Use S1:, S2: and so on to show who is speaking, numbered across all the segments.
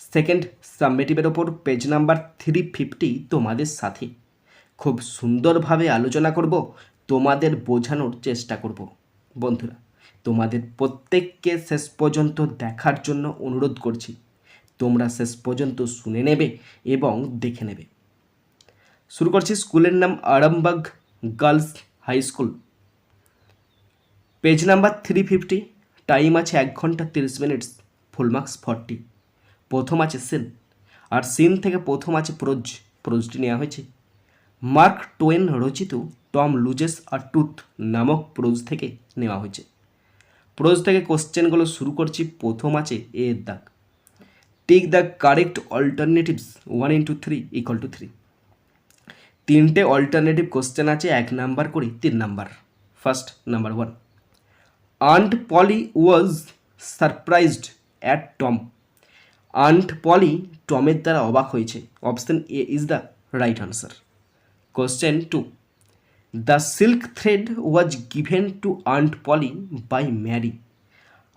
S1: Second সাবমিটিভের ওপর page number three fifty তোমাদের সাথে। খুব সুন্দরভাবে আলোচনা করব, তোমাদের বোঝানোর চেষ্টা করব। বন্ধুরা, তোমাদের প্রত্যেককে শেষ পর্যন্ত দেখার জন্য অনুরোধ করছি। তোমরা শেষ পর্যন্ত শুনে নেবে এবং দেখে নেবে। শুরু করছি স্কুলের নাম Arambagh girls high school. Page number three fifty time আছে এক ঘণ্টা তিরিশ মিনিটস, ফুল মার্কস ফর্টি প্রথম আছে সিন। আর সিন থেকে প্রথম আছে প্রোজ। প্রোজটি নেওয়া হয়েছে। মার্ক টোয়েন রচিত টম লুজেস আর টুথ নামক প্রোজ থেকে নেওয়া হয়েছে। প্রোজ থেকে কোশ্চেনগুলো শুরু করছি। প্রথম আছে এ এর দাগ take the correct alternatives one into three equal to three. তিনটে অল্টারনেটিভ কোশ্চেন আছে, এক নাম্বার করে তিন number. First number one. Aunt Polly was surprised at Tom. Aunt Polly টমের দ্বারা অবাক হয়েছে। Option A is the right answer question two the silk thread was given to aunt Polly by Mary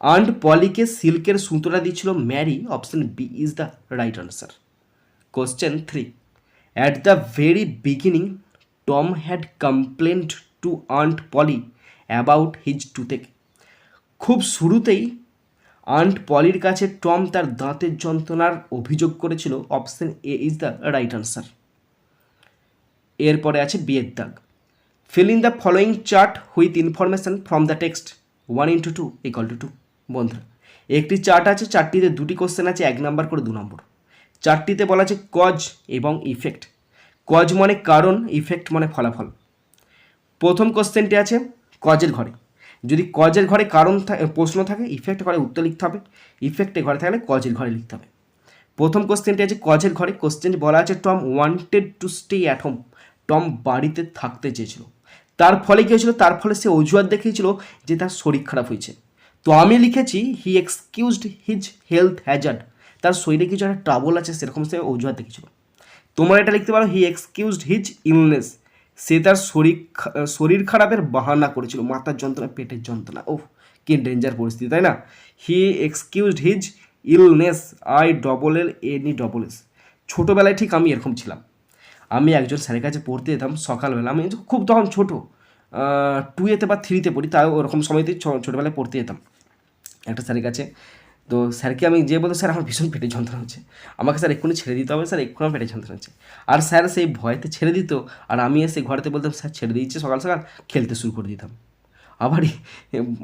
S1: aunt পলিকে সিল্কের সুতোটা দিয়েছিল Mary option B is the right answer question three at the very beginning Tom had complaint to aunt Polly about his toothache খুব শুরুতেই aunt পলির কাছে Tom তার দাঁতের যন্ত্রণার অভিযোগ করেছিল। Option A is the right answer. এরপরে আছে বিয়ের দাগ। Fill in the following chart with information from the text. One into two equal to two. বন্ধুরা, একটি চার্ট আছে, চারটিতে দুটি কোশ্চেন আছে, এক নাম্বার করে দু নম্বর। চারটিতে বলা আছে কজ এবং ইফেক্ট। কজ মানে কারণ, ইফেক্ট মানে ফলাফল। প্রথম কোশ্চেনটি আছে কজের ঘরে। যদি কজের ঘরে কারণ প্রশ্ন থাকে ইফেক্ট ঘরে উত্তর লিখতে হবে। ইফেক্টে ঘরে থাকলে কজের ঘরে লিখতে হবে। প্রথম কোশ্চেনটি আছে কজের ঘরে কোশ্চেন বলা আছে Tom wanted to stay at home Tom বাড়িতে থাকতে চেয়েছিল। তার ফলে কী হয়েছিল? তার ফলে সে অজুহাত দেখিয়েছিল যে তার শরীর খারাপ হয়েছে। তো আমি লিখেছি he excused his health hazard তার শরীরে কিছু একটা ট্রাবল আছে, সেরকম সে অজুহাত দেখিয়েছিল। তোমরা এটা লিখতে পারো হি এক্সকিউজড হিজ ইলনেস সে তার শরীর শরীর খারাপের বাহানা করেছিল। মাথার যন্ত্রণা, পেটের যন্ত্রণা। ওহ কি ডেঞ্জার পরিস্থিতি, তাই না? He excused his illness I double L N E double S ছোটোবেলায় ঠিক আমি এরকম ছিলাম। আমি একজন স্যারের কাছে পড়তে যেতাম সকালবেলা। আমি খুব তখন ছোটো। টুয়েতে বা থ্রিতে পড়ি, তাও ওরকম সময়তেই ছো- ছোটোবেলায় পড়তে যেতাম। একটা স্যারের কাছে তো স্যারকে আমি যে বলতো, স্যার আমার ভীষণ পেটে যন্ত্রণা হচ্ছে। আমাকে স্যার এক্ষুনি ছেড়ে দিতে হবে, স্যার এক্ষুনি পেটে যন্ত্রণা হচ্ছে। আর স্যার সেই ভয়তে ছেড়ে দিত, আর আমি এসে ঘরেতে বলতাম, স্যার ছেড়ে দিচ্ছে সকাল সকাল, খেলতে শুরু করে দিতাম। আবার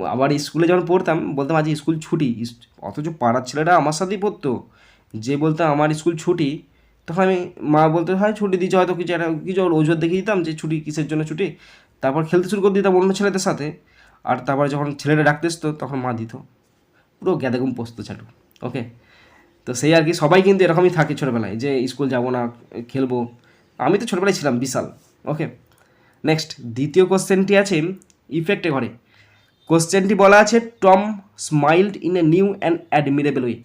S1: আবার স্কুলে যখন পড়তাম, বলতাম, আজ স্কুল ছুটি। অথচ পাড়ার ছেলেরা আমার সাথেই পড়তো। যে বলতাম আমার স্কুল ছুটি। তখন আমি, মা বলতো, হয়, ছুটি দিচ্ছে হয়তো কিছু একটা, কিছু অজুহাত দেখিয়ে দিতাম যে ছুটি, কিসের জন্য ছুটি? তারপর খেলতে শুরু করে দিতাম অন্য ছেলেদের সাথে। আর তারপর যখন ছেলেরা ডাকতে আসতো তখন মা দিত। পুরো গ্যাদাগুম পোস্ত চাটু ওকে তো সেই আর কি, সবাই কিন্তু এরকমই থাকে ছোটোবেলায় যে স্কুল যাব না, খেলব। আমি তো ছোটোবেলায় ছিলাম, বিশাল ওকে নেক্সট দ্বিতীয় কোশ্চেনটি আছে ইফেক্টে ঘরে। কোশ্চেনটি বলা আছে Tom smiled in a new and admirable way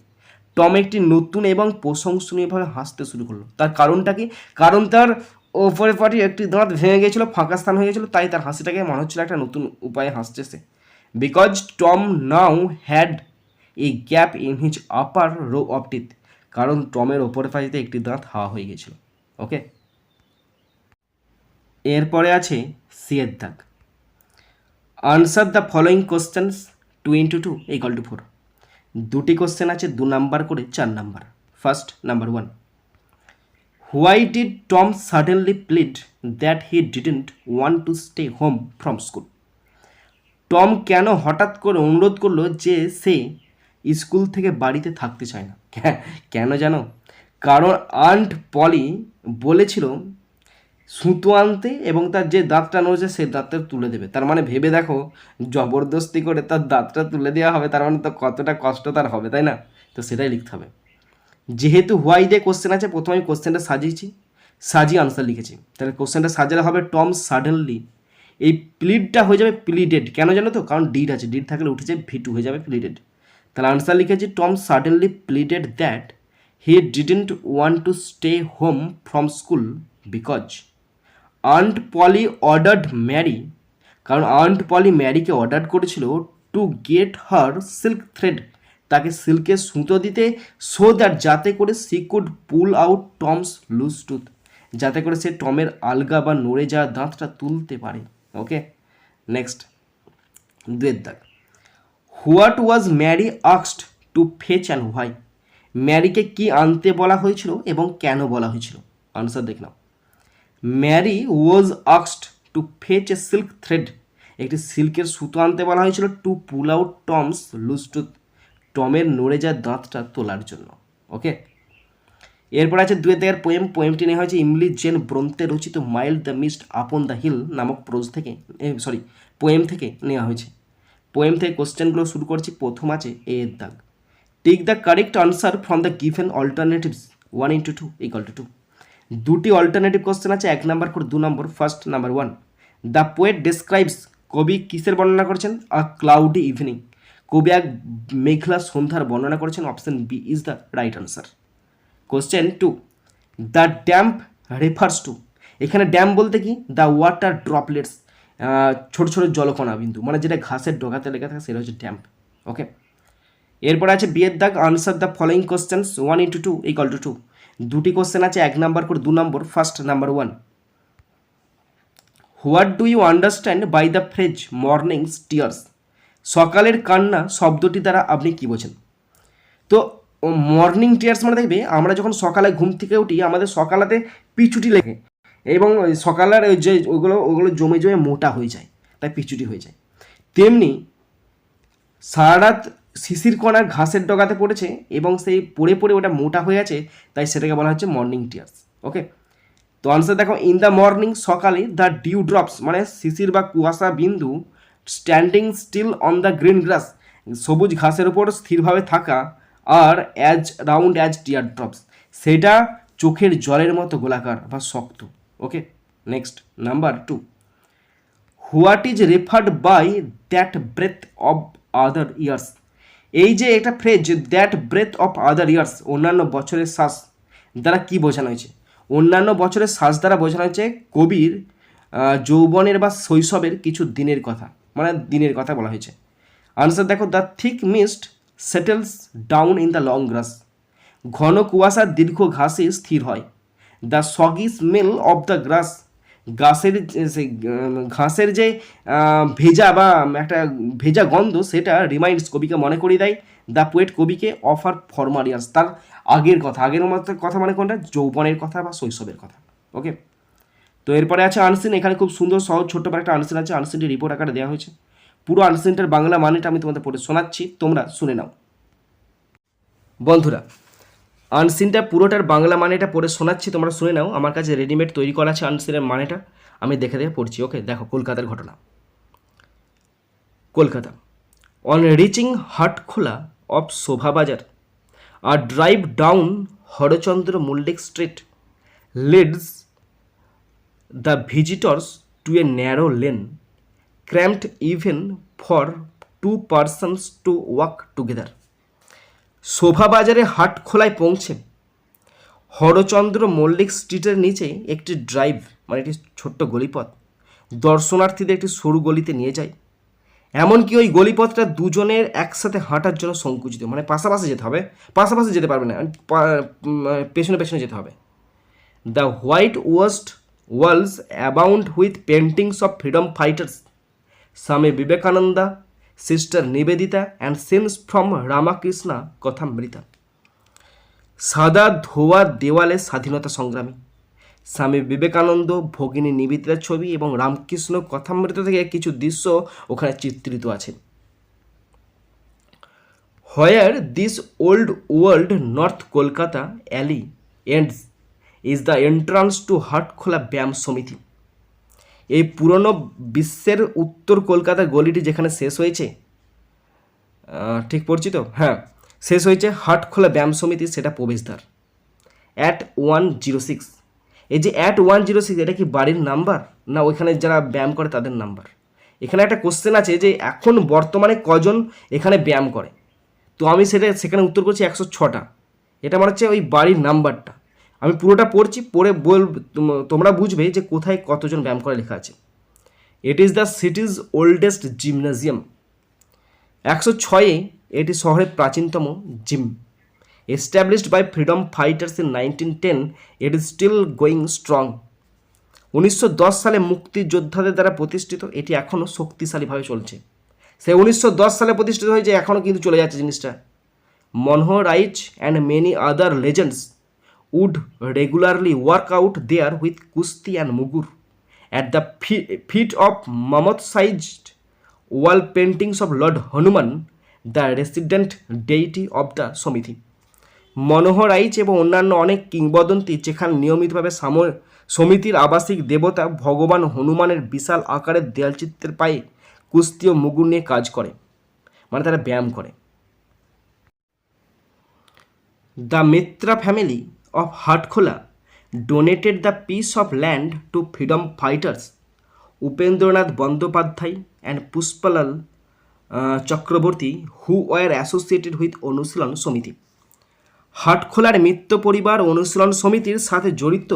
S1: Tom একটি নতুন এবং প্রশংসনীয়ভাবে হাসতে শুরু করল। তার কারণটা কি? কারণ তার ওপরে পাটি একটি দাঁত ভেঙে গিয়েছিল ফাঁকা স্থান হয়ে গেছিল, তাই তার হাসিটাকে মনে হচ্ছিল একটা নতুন উপায়ে হাসছে সে। Because Tom now had a gap in his upper row of teeth, কারণ টমের ওপরের পাটিতে একটি দাঁত হাওয়া হয়ে গেছিল, ওকে? এরপরে আছে সিয়ের দাগ। Answer the following questions two into two equal to four. দুটি কোশ্চেন আছে, দু নাম্বার করে চার number. First, number one. Why did Tom suddenly plead that he didn't want to stay home from school? Tom কেন হঠাৎ করে অনুরোধ করল যে সে স্কুল থেকে বাড়িতে থাকতে চায় না। কেন জানো? কারণ আন্ট পলি বলেছিল, সুতো আনতে এবং তার যে দাঁতটা নড়ছে সেই দাঁতটা তুলে দেবে। তার মানে ভেবে দেখো, জবরদস্তি করে তার দাঁতটা তুলে দেওয়া হবে, তার মানে তো কতটা কষ্ট তার হবে, তাই না? তো সেটাই লিখতে হবে। যেহেতু হোয়াই দিয়ে কোশ্চেন আছে, প্রথমে আমি কোশ্চেনটা সাজিয়েছি, সাজিয়ে আনসার লিখেছি। তাহলে কোশ্চেনটা সাজালে হবে টম সাডেনলি এই প্লিডটা হয়ে যাবে প্লিডেড কেন জানো তো? কারণ ডিড আছে। ডিড থাকলে উঠেছে ভিটু হয়ে যাবে প্লিডেড তাহলে আনসার লিখেছি Tom suddenly pleaded that he didn't want to stay home from school because aunt Polly ordered Mary কারণ আন্ট পলি ম্যারিকে অর্ডার করেছিল to get her silk thread তাকে সিল্কের সুতো দিতে সো দ্যাট যাতে করে she could pull out Tom's loose tooth যাতে করে সে টমের আলগা বা নড়ে যাওয়া দাঁতটা তুলতে পারে ওকে নেক্সট দুয়ের দাগ। হোয়াট ওয়াজ ম্যারি আক্সড টু ফেচ অ্যান্ড হোয়াই? ম্যারিকে কি আনতে বলা হয়েছিল এবং কেন বলা হয়েছিল? আনসার দেখলাম Mary was আক্সড to fetch a silk thread. একটি সিল্কের সুতো আনতে বলা হয়েছিল to pull out Tom's loose tooth. টমের নড়ে যাওয়া দাঁতটা তোলার জন্য। ওকে? এরপর আছে দুয়ের দেয়ার পোয়েম। পোয়েমটি নেওয়া হয়েছে ইমলি জেন ব্রন্তে রচিত mild the mist upon the hill নামক প্রোজ থেকে সরি, পোয়েম থেকে নেওয়া হয়েছে। পোয়েম থেকে কোশ্চেনগুলো শুরু করছি। প্রথম আছে, এ এর দাগ। Take the correct answer from the given alternatives one into two equal to two দুটি অল্টারনেটিভ কোশ্চেন আছে, এক নাম্বার করে দু number first number one the poet describes কবি কিসের বর্ণনা করেছেন? আ ক্লাউডি ইভিনিং কবি এক মেঘলা সন্ধ্যার বর্ণনা করেছেন option B is the right answer question two the damp refers to এখানে ড্যাম বলতে কি? দ্য ওয়াটার ড্রপলেটস ছোট ছোট জলকণা বিন্দু মানে যেটা ঘাসের ডগাতে লেখা থাকে সেটা হচ্ছে ড্যাম্প ওকে এরপর আছে বিয়ের দাগ answer the following questions one into two equal to two দুটি কোশ্চেন আছে, এক নাম্বার করে দু number first number one what do you understand by the phrase morning tears সকালের কান্না শব্দটি দ্বারা আপনি কি বোঝেন? তো মর্নিং টিয়ার্স মানে দেখবে, আমরা যখন সকালে ঘুম থেকে উঠি, আমাদের সকালাতে পিছুটি লেগে এবং সকালের ওই যে ওগুলো ওগুলো জমে জমে মোটা হয়ে যায়, তাই পিচুটি হয়ে যায়। তেমনি সারা রাত শিশির কণা ঘাসের ডগাতে পড়েছে এবং সেই পড়ে পড়ে ওটা মোটা হয়ে আছে, তাই সেটাকে বলা হচ্ছে মর্নিং টিয়ার্স ওকে তো আনসার দেখো ইন দ্য মর্নিং সকালে দ্য ডিউ ড্রপস মানে শিশির বা কুয়াশা বিন্দু standing still on the green grass সবুজ ঘাসের উপর স্থিরভাবে থাকা আর as round as tear drops সেটা চোখের জলের মতো গোলাকার বা শক্ত। Okay next number two what is referred by that breath of other years এই যে একটা phrase that breath of other years অন্যান্য বছরের শ্বাস দ্বারা কি বোঝানো হয়েছে? অন্যান্য বছরের শ্বাস দ্বারা বোঝানো হয়েছে কবির যৌবনের বা শৈশবের কিছু দিনের কথা মানে দিনের কথা বলা হয়েছে। আনসার দেখো the thick mist settles down in the long grass ঘন কুয়াশার দীর্ঘ ঘাসে স্থির হয়। The soggy smell of the grass গাছের সেই ঘাসের যে ভেজা বা একটা ভেজা গন্ধ, সেটা রিমাইন্ডস কবিকে মনে করিয়ে দেয়। দ্য পোয়েট কবিকে অফার ফর্মাল ইয়ার্স তার আগের কথা আগের কথা মানে কোনটা? যৌবনের কথা বা শৈশবের কথা। ওকে? তো এরপরে আছে আনসিন। এখানে খুব সুন্দর, সহজ, ছোট্ট একটা আনসিন আছে। আনসিনটি রিপোর্ট আকারে দেওয়া হয়েছে। পুরো আনসিনটার বাংলা মানেটা আমি তোমাদের পড়ে শোনাচ্ছি। তোমরা শুনে নাও। বন্ধুরা আনসিনটা পুরোটার বাংলা মানেটা পড়ে শোনাচ্ছি, তোমরা শুনে নাও। আমার কাছে রেডিমেড তৈরি করা আছে আনসিনের মানেটা। আমি দেখে দেখে পড়ছি, ওকে? দেখো, কলকাতার ঘটনা। Kolkata. On reaching Hatkhola of Shobhabazar a drive down Harachandra Mallick street leads the visitors to a narrow lane cramped even for two persons to walk together শোভাবাজারে হাট খোলায় পৌঁছে হরচন্দ্র মল্লিক স্ট্রিটের নিচে একটি ড্রাইভ মানে একটি ছোট্ট গলিপথ, দর্শনার্থীদের একটি সরু গলিতে নিয়ে যায়। এমনকি ওই গলিপথটা দুজনের একসাথে হাঁটার জন্য সংকুচিত মানে পাশাপাশি যেতে হবে, পাশাপাশি যেতে পারবে না পেছনে পেছনে যেতে হবে। The white washed walls abound with paintings of freedom fighters Swami Vivekananda sister Nivedita and scenes from Ramakrishna Kathamrita সাদা ধোয়া দেওয়ালে স্বাধীনতা সংগ্রামী। স্বামী বিবেকানন্দ, ভগিনী নিবেদিতার ছবি এবং রামকৃষ্ণ কথামৃত থেকে কিছু দৃশ্য ওখানে চিত্রিত আছে। Where this old world north Kolkata alley ends is the entrance to Hatkhola Byayam Samiti এই পুরনো বিশ্বের উত্তর কলকাতা গলিটি যেখানে শেষ হয়েছে? ঠিক পড়ছি তো? হ্যাঁ শেষ হয়েছে হাটখোলা ব্যায়াম সমিতি সেটা প্রবেশদ্বার। অ্যাট ওয়ান জিরো সিক্স এই যে অ্যাট ওয়ান জিরো সিক্স এটা কি বাড়ির নাম্বার? না ওইখানে যারা ব্যায়াম করে তাদের নাম্বার? এখানে একটা কোশ্চেন আছে যে এখন বর্তমানে কজন এখানে ব্যায়াম করে? তো আমি সেটা, সেখানে উত্তর করছি একশো ছটা। এটা মনে হচ্ছে ওই বাড়ির নাম্বারটা। আমি পুরোটা পড়ছি, পড়ে বল, তোম- তোমরা বুঝবে যে কোথায় কতজন ব্যায়াম করে লেখা আছে। It is the city's oldest gymnasium একশো ছয়ে এটি শহরের প্রাচীনতম gym established by freedom fighters in nineteen ten it is still going strong উনিশশো দশ সালে মুক্তিযোদ্ধাদের দ্বারা প্রতিষ্ঠিত, এটি এখনও শক্তিশালীভাবে চলছে। সে উনিশশো দশ সালে প্রতিষ্ঠিত হয়েছে, এখনও কিন্তু চলে যাচ্ছে জিনিসটা। Manohar Aich and many other legends would regularly work out there with kushti and mugur at the feet of mammoth sized wall paintings of lord Hanuman the resident deity of the Samiti Manohar Aich এবং অন্যান্য অনেক কিংবদন্তি যেখানে নিয়মিতভাবে সাম, সমিতির আবাসিক দেবতা ভগবান হনুমানের বিশাল আকারের দেয়ালচিত্রের পায়ে কুস্তি ও মুগুর নিয়ে কাজ করে মানে তারা ব্যায়াম করে। The Mitra family of Hatkhola donated the piece of land to freedom fighters Upendranath Bandyopadhyay and Pushpalal uh, Chakraborty who were associated with Anushilan Samiti হাটখোলার মিত্র পরিবার অনুশীলন সমিতির সাথে জড়িত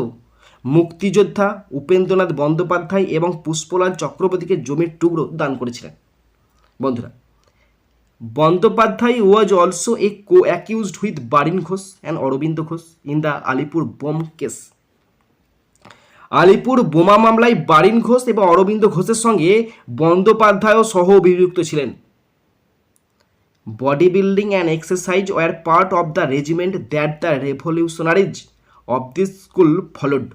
S1: মুক্তিযোদ্ধা উপেন্দ্রনাথ বন্দ্যোপাধ্যায় এবং পুষ্পলাল চক্রবর্তীকে জমির টুকরো দান করেছিলেন। বন্ধুরা Bandyopadhyay was also a co accused with Barin Ghosh and Aurobindo Ghosh in the Alipore bomb case Alipore বোমা মামলায় বারিন ঘোষ এবং অরবিন্দ ঘোষের সঙ্গে বন্দ্যোপাধ্যায়ও সহ অভিযুক্ত ছিলেন। Body building and exercise were part of the regiment that the revolutionaries of this school followed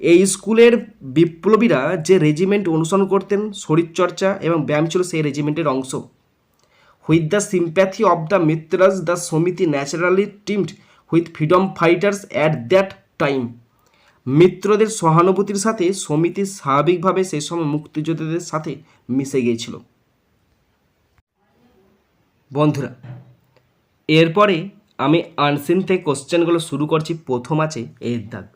S1: এই স্কুলের বিপ্লবীরা যে রেজিমেন্ট অনুসরণ করতেন, শরীরচর্চা এবং ব্যায়াম ছিল সেই রেজিমেন্টের অংশ। With the sympathy of the Mitras the Samiti naturally teamed with freedom fighters at that time মিত্রদের সহানুভূতির সাথে সমিতি স্বাভাবিকভাবে সেই সময় মুক্তিযোদ্ধাদের সাথে মিশে গিয়েছিল। বন্ধুরা, এরপরে আমি আনসিন থেকে কোশ্চেনগুলো শুরু করছি। প্রথম আছে এর দাগ।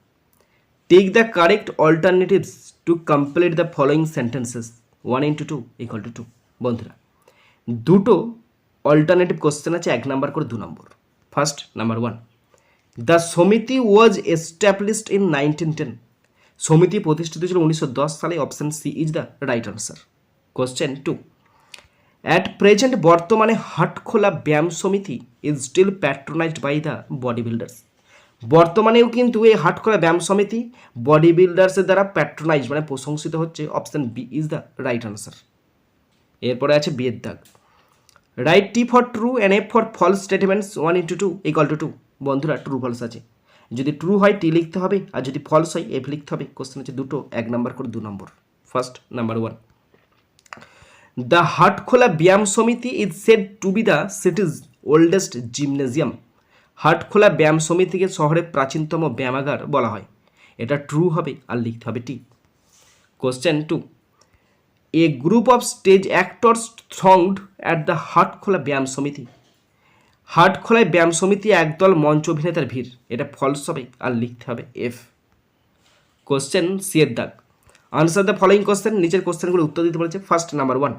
S1: Take the correct alternatives to complete the following sentences one into two equal to two বন্ধুরা, দুটো অল্টারনেটিভ কোশ্চেন আছে, এক নাম্বার করে দু number first number one the Samiti was established in nineteen ten Samiti প্রতিষ্ঠিত ছিল উনিশশো দশ সালে option C is the right answer question two at present বর্তমানে Hatkhola Byayam Samiti is still patronised by the body builders বর্তমানেও কিন্তু এই হাটখোলা ব্যায়াম সমিতি বডি বিল্ডার্সের দ্বারা প্যাট্রোনাইজ মানে প্রশংসিত হচ্ছে। Option B is the right answer এরপরে আছে বিয়ের দাগ। Write T for true and F for false statements one into two equal to two বন্ধুরা ট্রু ফলস আছে। যদি ট্রু হয় টি লিখতে হবে, আর যদি ফলস হয় এফ লিখতে হবে। কোশ্চেন হচ্ছে দুটো, এক নাম্বার করে দু number first number one the Hatkhola Byayam Samiti is said to be the city's oldest gymnasium Hatkhola Byayam সমিতিকে শহরের প্রাচীনতম ব্যায়ামাগার বলা হয়। এটা ট্রু হবে, আর লিখতে হবে T question two a group of stage actors thronged at the Hatkhola Byayam Samiti হাটখোলায় ব্যায়াম সমিতি একদল মঞ্চ অভিনেতার ভিড়। এটা ফলস হবে আর লিখতে হবে এফ কোশ্চেন সি এর দাগ আনসার দ্য ফলোয়িং কোশ্চেন নিচের কোশ্চেনগুলো উত্তর দিতে বলেছে first number one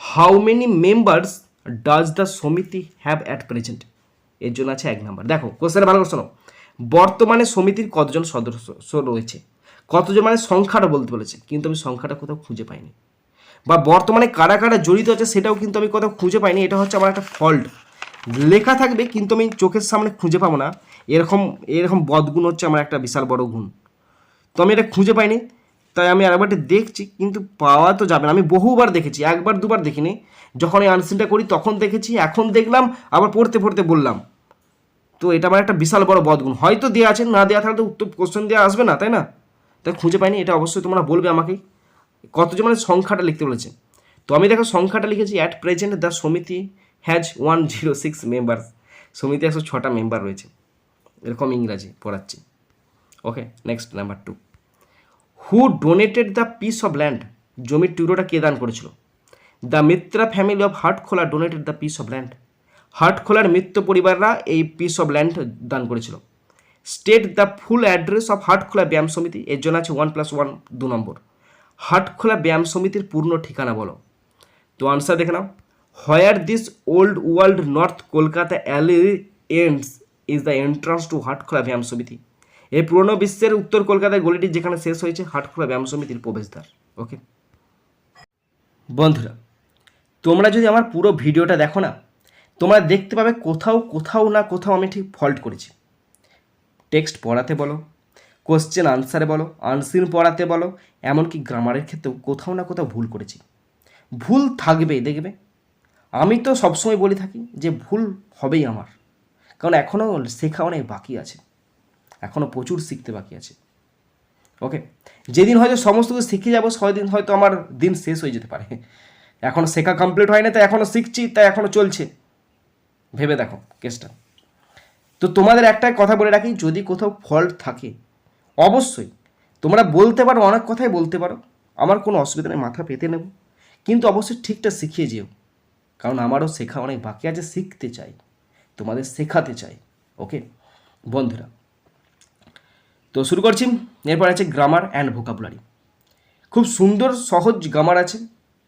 S1: how many members does the Samiti have at present এর জন্য আছে এক নাম্বার দেখো কোশ্চেন ভালো শোনো। বর্তমানে সমিতির কতজন সদস্য রয়েছে? কতজন মানে সংখ্যাটা বলতে বলেছে, কিন্তু আমি সংখ্যাটা কোথাও খুঁজে পাইনি। বা বর্তমানে কারা কারা জড়িত আছে সেটাও কিন্তু আমি কোথাও খুঁজে পাইনি, এটা হচ্ছে আমার একটা ফল্ট লেখা থাকবে কিন্তু আমি চোখের সামনে খুঁজে পাবো না। এরকম এরকম বদগুণ হচ্ছে আমার একটা বিশাল বড় গুণ। তো আমি এটা খুঁজে পাইনি, তাই আমি আরেকবারটি দেখছি, কিন্তু পাওয়া তো যাবে না। আমি বহুবার দেখেছি, একবার দুবার দেখিনি। যখন এই আনসিনটা করি, তখন দেখেছি, এখন দেখলাম, আবার পড়তে পড়তে বললাম। তো এটা আমার একটা বিশাল বড় বদগুণ। হয়তো দেওয়া আছে, না দেওয়া থাকলে তো উত্তর কোশ্চেন দেওয়া আসবে না, তাই না? তাই খুঁজে পাইনি, এটা অবশ্যই তোমরা বলবে আমাকে কতজন মানে সংখ্যাটা লিখতে বলেছে। তো আমি দেখো সংখ্যাটা লিখেছি at present the Samiti has one zero six member সমিতি একশো ছটা মেম্বার রয়েছে। এরকম ইংরাজি পড়াচ্ছি। Okay next number two who donated the piece of land জমির টুকরোটা কে দান করেছিল? The Mitra family of Hatkhola donated the piece of land heart খোলার মৃত্যু পরিবাররা এই পিস অফ ল্যান্ড দান করেছিল। State the full address of Hatkhola Byayam Samiti এর জন্য আছে ওয়ান প্লাস ওয়ান দু নম্বর। হাটখোলা ব্যায়াম সমিতির পূর্ণ ঠিকানা বলো। তো আনসার দেখে নাও। Where this old world north Kolkata alley ends is the entrance to Hatkhola Byayam Samiti এই পুরনো বিশ্বের উত্তর কলকাতার গলিটি যেখানে শেষ হয়েছে হাটখোলা ব্যায়াম সমিতির প্রবেশদ্বার। ওকে বন্ধুরা, তোমরা যদি আমার পুরো ভিডিওটা দেখো না, তোমরা দেখতে পাবে কোথাও কোথাও না কোথাও আমি ঠিক ফল্ট করেছি। টেক্সট পড়াতে বলো। কোশ্চেন আনসারে বলো আনসিন পড়াতে বলো, এমনকি গ্রামারের ক্ষেত্রেও কোথাও না কোথাও ভুল করেছি। ভুল থাকবেই, দেখবে? আমি তো সবসময় বলে থাকি যে ভুল হবেই আমার। কারণ এখনও শেখা অনেক বাকি আছে। এখনও প্রচুর শিখতে বাকি আছে। ওকে যেদিন হয়তো সমস্ত কিছু শিখে যাব, সেদিন হয়তো আমার দিন শেষ হয়ে যেতে পারে। এখনও শেখা কমপ্লিট হয় না তাই এখনও শিখছি, তাই এখনও চলছে। ভেবে দেখো কেসটা তো তোমাদের একটা কথা বলে রাখি, যদি কোথাও ফল্ট থাকে অবশ্যই। তোমরা বলতে পারো, অনেক কথাই বলতে পারো। আমার কোনো অসুবিধা নেই, মাথা পেতে নেব। কিন্তু অবশ্যই ঠিকটা শিখিয়ে যেও। কারণ আমারও শেখা অনেক বাকি আছে, শিখতে চাই। তোমাদের শেখাতে চাই, ওকে? বন্ধুরা, তো শুরু করছি। এরপর আছে গ্রামার অ্যান্ড ভোকাবুলারি খুব সুন্দর, সহজ গ্রামার আছে।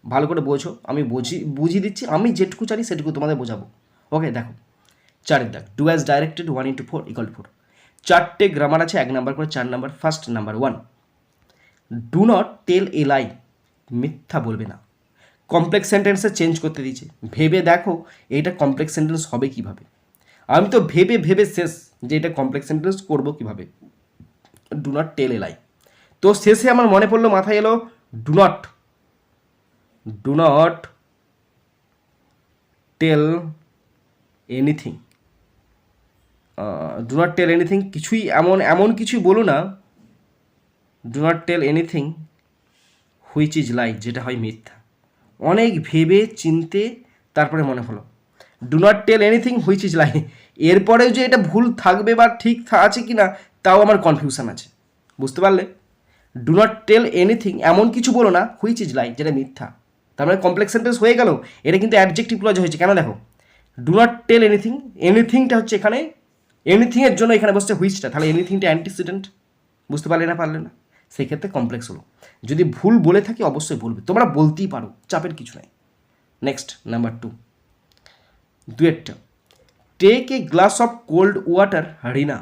S1: ভালো করে বোঝো। আমি বুঝি, বুঝিয়ে দিচ্ছি। আমি যেটুকু জানি সেটুকু তোমাদের বোঝাবো। ওকে, দেখো। চারের দাগ do as directed one into four equal four চারটে গ্রামার আছে, এক নাম্বার করে চার number first number one do not tell a lie মিথ্যা বলবে না। কমপ্লেক্স সেন্টেন্সে চেঞ্জ করতে দিয়েছে। ভেবে দেখো এটা কমপ্লেক্স সেন্টেন্স হবে কীভাবে? আমি তো ভেবে ভেবে শেষ যে এটা কমপ্লেক্স সেন্টেন্স করব কীভাবে? Do not tell a lie তো শেষে আমার মনে পড়ল, মাথায় এলো do not do not tell anything do not tell anything কিছুই এমন এমন কিছুই বলো না do not tell anything which is lie যেটা হয় মিথ্যা। অনেক ভেবে চিনতে তারপরে মনে হলো। Do not tell anything which is lie এরপরেও যে এটা ভুল থাকবে বা ঠিক আছে কি না তাও আমার কনফিউশন আছে। বুঝতে পারলে? ডু নট টেল এনিথিং এমন কিছু বলো না হুইচ ইজ লাই যেটা মিথ্যা। তার মানে কমপ্লেক্স সেন্টেন্স হয়ে গেল, এটা কিন্তু অ্যাডজেক্টিভ ক্লজ হয়েছে। কেন দেখো? ডু নট টেল এনিথিং এনিথিংটা হচ্ছে এখানে এনিথিংয়ের জন্য এখানে বসছে হুইচটা তাহলে এনিথিংটা অ্যান্টিসিডেন্ট বুঝতে পারলে না পারলে না? সেক্ষেত্রে কমপ্লেক্স হলো। যদি ভুল বলে থাকি, অবশ্যই বলবে। তোমরা বলতেই পারো, চাপের কিছু নাই। Next number two দুয়েরটা। Take a glass of cold water Rina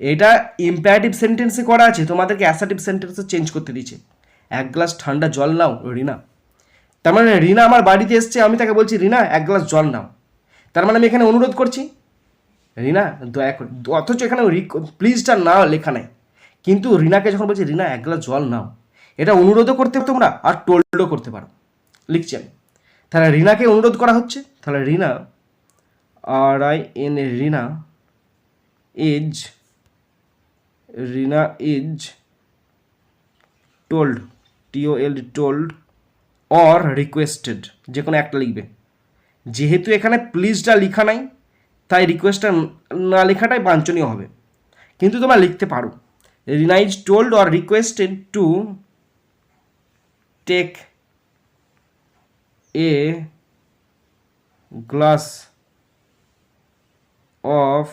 S1: এটা ইম্পারেটিভ সেন্টেন্সে করা আছে, তোমাদেরকে অ্যাসার্টিভ সেন্টেন্সে চেঞ্জ করতে দিয়েছে। এক গ্লাস ঠান্ডা জল নাও রিনা তার মানে রিনা আমার বাড়িতে এসছে, আমি তাকে বলছি রিনা এক গ্লাস জল নাও। তার মানে আমি এখানে অনুরোধ করছি রিনা, দয়া করে, অথচ এখানে প্লিজটা না লেখা নাই। কিন্তু রিনাকে যখন বলছি, রিনা, এক গ্লাস জল নাও। এটা অনুরোধও করতে তোমরা আর টোল্ডও করতে পারো। লিখছেন। তাহলে রিনাকে অনুরোধ করা হচ্ছে। তাহলে Rina R I N A Rina is Rina is told T O L told or requested যে কোনো একটা লিখবে। যেহেতু এখানে প্লিজটা লিখা নাই তাই রিকোয়েস্টটা না লেখাটাই বাঞ্ছনীয় হবে। কিন্তু তোমরা লিখতে পারো। Rina is told or requested to take a glass of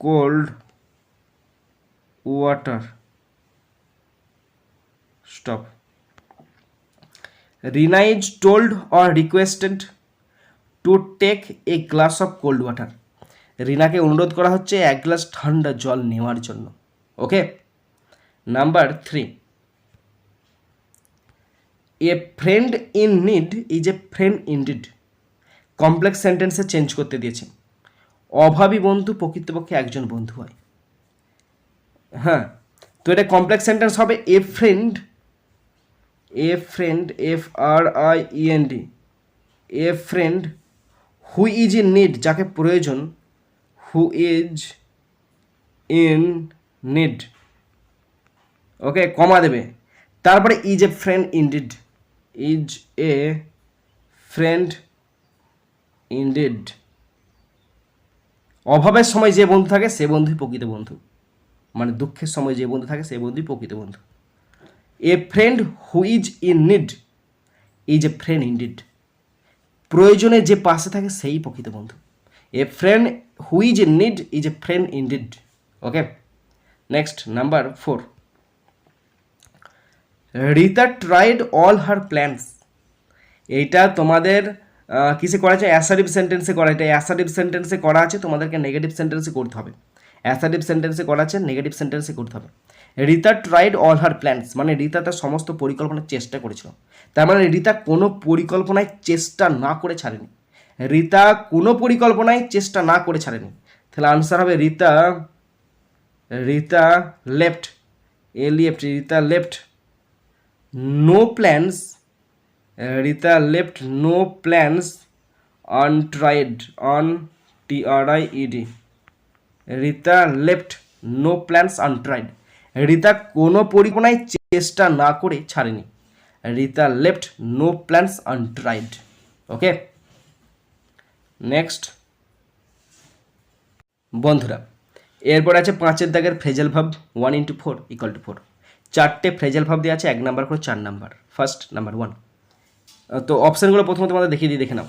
S1: cold water Rina is told or requested to take a glass of cold water রিনাকে অনুরোধ করা হচ্ছে এক গ্লাস ঠান্ডা জল নেওয়ার জন্য। Okay? Number three a friend in need is a friend indeed complex সেন্টেন্সে change করতে দিয়েছে। অভাবী বন্ধু প্রকৃতপক্ষে একজন বন্ধু হয়। হ্যাঁ তো এটা কমপ্লেক্স সেন্টেন্স হবে a friend a friend F R I E N D a friend who is in need যাকে প্রয়োজন who is in need okay comma দেবে। তারপরে is a friend indeed is a friend indeed অভাবের সময় যে বন্ধু থাকে, সে বন্ধুই প্রকৃত বন্ধু। মানে দুঃখের সময় যে বন্ধু থাকে, সে বন্ধুই প্রকৃত বন্ধু। A friend who is in need is a friend indeed প্রয়োজনে যে পাশে থাকে সেই প্রকৃত বন্ধু। A friend who is a need is a friend indeed okay next number four Rita tried all her plans এইটা তোমাদের কিসে করা আছে অ্যাসারিভ সেন্টেন্সে করা। এটা অ্যাসারিভ সেন্টেন্সে করা আছে, তোমাদেরকে নেগেটিভ সেন্টেন্সে করতে হবে। অ্যাসারিভ সেন্টেন্সে করা আছে নেগেটিভ সেন্টেন্সে করতে হবে। Rita tried all her plans মানে রিতা তার সমস্ত পরিকল্পনার চেষ্টা করেছিল। তার মানে রিতা কোনো পরিকল্পনায় চেষ্টা না করে ছাড়েনি। রিতা কোনো পরিকল্পনায় চেষ্টা না করে ছাড়েনি। তাহলে আনসার হবে Rita Rita left a left Rita left no plans uh, left no no plans untried on t r i Rita left no plans untried Rita কোনো পরিকল্পনায় চেষ্টা না করে ছাড়েনি। Rita left no plans untried okay next বন্ধুরা, এরপর আছে পাঁচের দাগের phrasal verb one into four equal two four চারটে ফ্রেজাল ভাব দেওয়া আছে, এক নাম্বার করে চার নাম্বার। ফার্স্ট নাম্বার ওয়ান তো অপশানগুলো প্রথমে তোমাদের দেখিয়ে দিই দেখে নাও।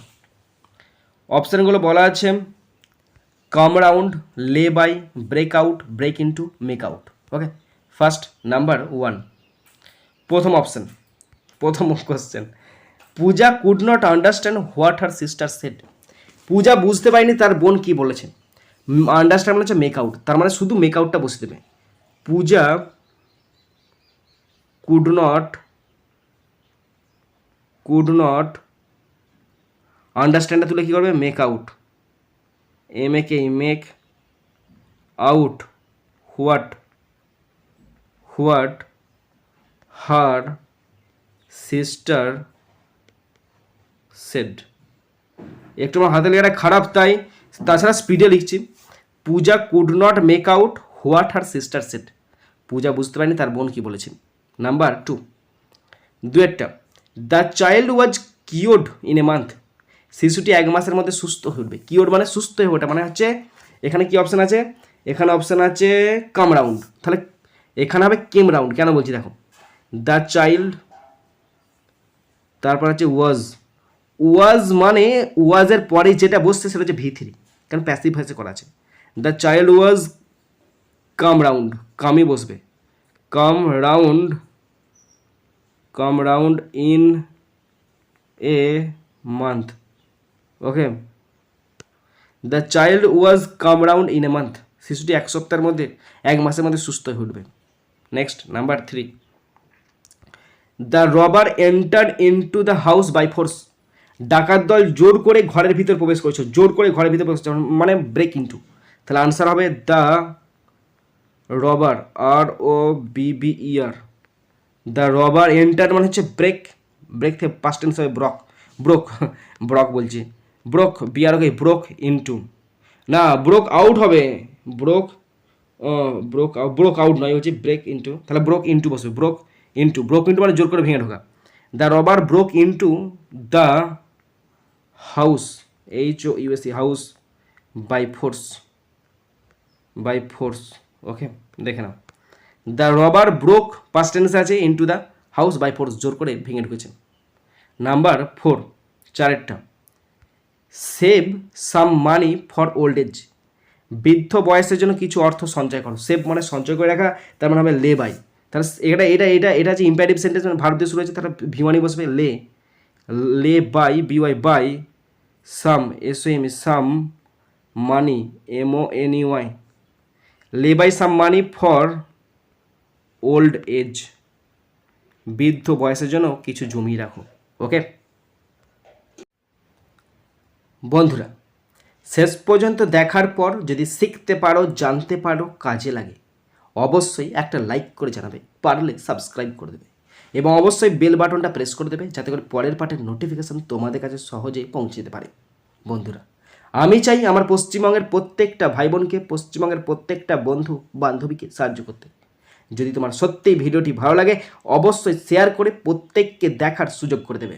S1: অপশানগুলো বলা আছে come round lay by break out break into make out okay first number one প্রথম অপশান প্রথম question Puja could not understand what her sister said Puja বুঝতে পারেনি তার বোন কি বলেছে। আন্ডারস্ট্যান্ড মানে হচ্ছে মেক আউট তার মানে শুধু মেক আউটটা বসে দেবে। Puja could not could not আন্ডারস্ট্যান্ডটা তুলে কী করবে? Make out M A K make out what what her sister said. একটু আমার হাতে লেখাটা খারাপ, তাই তাছাড়া স্পিডে লিখছি, Puja could not make out what her sister said Puja বুঝতে পারেনি, তার বোন কি বলেছেন নাম্বার টু দু একটা the child was cured in a month শিশুটি এক মাসের মধ্যে সুস্থ হয়ে উঠবে। কিওড মানে সুস্থ হয়ে ওঠা মানে হচ্ছে এখানে কি অপশান আছে? এখানে অপশান আছে কাম রাউন্ড তাহলে এখানে হবে কেম রাউন্ড কেন বলছি দেখো? দ্য চাইল্ড তারপর হচ্ছে ওয়াজ ওয়াজ মানে ওয়াজের পরে যেটা বসছে সেটা হচ্ছে ভি থ্রি কারণ প্যাসিভ ভয়েসে করা আছে। The child was come round কামই বসবে। Come round come round in a month okay the child was come round in a month শিশুটি এক সপ্তাহের মধ্যে, এক মাসের মধ্যে সুস্থ হয়ে উঠবে। Next number three the robber enter into the house by force ডাকাত দল জোর করে ঘরের ভিতর প্রবেশ করেছে। জোর করে ঘরের ভিতর প্রবেশ মানে ব্রেক ইনটু তাহলে আনসার হবে the robber R O B year the robber enter মানে হচ্ছে ব্রেক ব্রেক থেকে পাস্ট টেন্স হবে ব্রক ব্রোক ব্রক বলছি। Broke B R okay broke into না ব্রোক আউট হবে। ব্রোক ব্রোক ব্রোক আউট নয়, হচ্ছে ব্রেক ইন্টু তাহলে ব্রোক ইন্টু বসবে ব্রোক ইন্টু ব্রোক ইন্টু মানে জোর করে ভেঙে ঢোকা। The robber broke into the house H O U S E house by force by force okay দেখে নাও। দ্য রবার ব্রোক পাস্ট টেন্সে আছে into the house by force জোর করে ভেঙে ঢুকেছে। Number four চারেরটা। Save some money for old age বৃদ্ধ বয়সের জন্য কিছু অর্থ সঞ্চয় করো। সেভ মানে সঞ্চয় করে রাখা, তার মানে হবে লে বাই। তাহলে এটা এটা এটা এটা যে ইম্পারেটিভ সেন্টেন্স মানে ভারত দিয়ে শুরু হয়েছে তাহলে ভিমানি বসবে lay. Lay by B Y by, some, S M, some, money, M O N E Y lay by, some, money for old age. বৃদ্ধ বয়সের জন্য কিছু জমিয়ে রাখো, ওকে? বন্ধুরা শেষ পর্যন্ত দেখার পর যদি শিখতে পারো, জানতে পারো, কাজে লাগে, অবশ্যই একটা লাইক করে জানাবে, পারলে সাবস্ক্রাইব করে দেবে এবং অবশ্যই বেল বাটনটা প্রেস করে দেবে যাতে করে পরের পাঠের নোটিফিকেশান তোমাদের কাছে সহজেই পৌঁছে যেতে পারে। বন্ধুরা, আমি চাই আমার পশ্চিমবঙ্গের প্রত্যেকটা ভাই বোনকে পশ্চিমবঙ্গের প্রত্যেকটা বন্ধু, বান্ধবীকে সাহায্য করতে। যদি তোমার সত্যিই ভিডিওটি ভালো লাগে, অবশ্যই শেয়ার করে প্রত্যেককে দেখার সুযোগ করে দেবে।